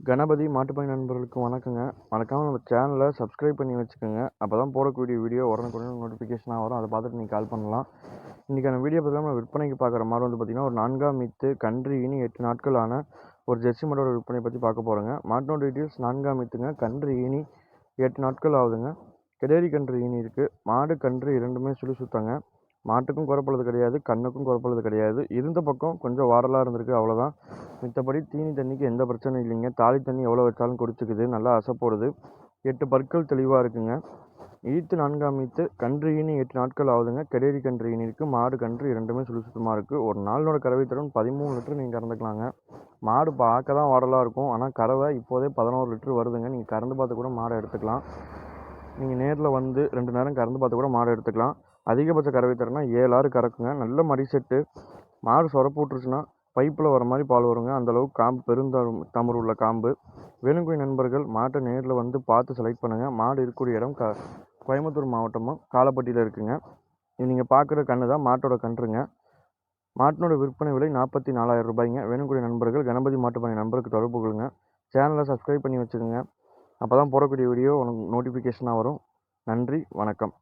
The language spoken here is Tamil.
கணபதி மாட்டுப்பணி நண்பர்களுக்கு வணக்கங்க. மறக்காமல் நம்ம சேனலை சப்ஸ்கிரைப் பண்ணி வச்சுக்கோங்க. அப்போ தான் போடக்கூடிய வீடியோ உடனுக்குடன் நோட்டிஃபிகேஷனாக வரும். அதை பார்த்துட்டு நீங்கள் கால் பண்ணலாம். இன்றைக்கான வீடியோ பார்த்தீங்கன்னா நம்ம விற்பனைக்கு பார்க்குற மாதிரி வந்து பார்த்திங்கன்னா ஒரு நான்காம் மித்து கன்று இனி எட்டு நாட்களான ஒரு ஜெர்சி மாட்டோட விற்பனை பற்றி பார்க்க போகிறோங்க மாட்டோட டீட்டெயில்ஸ் நான்காம் மித்துங்க. கன்று இனி எட்டு நாட்கள் ஆகுதுங்க. கிடேரி கன்று இனி இருக்குது மாடு கன்று இரண்டுமே சுழி சுத்தங்க. மாட்டுக்கும் குறப்பழுது கிடையாது கண்ணுக்கும் குறப்பழுது கிடையாது. இருந்த பக்கம் கொஞ்சம் வாரலாக இருந்திருக்கு. அவ்வளோதான் மித்தபடி தீனி தண்ணிக்கு எந்த பிரச்சனையும் இல்லைங்க. தாலி தண்ணி எவ்வளோ வச்சாலும் குடிச்சிக்குது நல்லா அசைப்போடுது எட்டு பற்கள் தெளிவாக இருக்குங்க. ஈத்து நான்காம் ஈத்து கன்று ஈனி எட்டு நாட்கள் ஆகுதுங்க. கெடேரி கன்று ஈனி இருக்குது மாடு கன்று இரண்டுமே சுழி சுத்தமாக இருக்குது ஒரு நாளோட கறவை திறன் பதிமூணு லிட்டர் நீங்கள் கறந்துக்கலாங்க. மாடு பார்க்க தான் வாடலாக இருக்கும். ஆனால் கறவை இப்போதே பதினோரு லிட்டர் வருதுங்க. நீங்கள் கறந்து பார்த்து கூட மாடை எடுத்துக்கலாம். நீங்கள் நேரில் வந்து ரெண்டு நேரம் கறந்து பார்த்து கூட மாடை எடுத்துக்கலாம். அதிகபட்ச கறவை திறனா ஏழாறு கறக்குங்க. நல்ல மடி செட்டு. மாடு சொரப்பு விட்டுருச்சுன்னா பைப்பில் வர மாதிரி பால் வருங்க. அந்தளவுக்கு காம்பு பெருந்தம் தமறு உள்ள காம்பு. வேணுங்குடி நண்பர்கள் மாட்டை நேரில் வந்து பார்த்து செலக்ட் பண்ணுங்கள் மாடு இருக்கக்கூடிய இடம் க கோயம்புத்தூர் மாவட்டமும் காலப்பட்டியில் இருக்குங்க. நீங்கள் பார்க்குற கன்று தான் மாட்டோட கன்றுங்க. மாட்டினோட விற்பனை விலை நாற்பத்தி நாலாயிரம் ரூபாய்ங்க. வேணுங்குடி நண்பர்கள் கணபதி மாட்டுப்பணி நம்பருக்கு தொடர்பு கொள்ளுங்க. சேனலை சப்ஸ்கிரைப் பண்ணி வச்சுக்கோங்க. அப்போ தான் போடக்கூடிய வீடியோ உனக்கு நோட்டிஃபிகேஷனாக வரும். நன்றி வணக்கம்.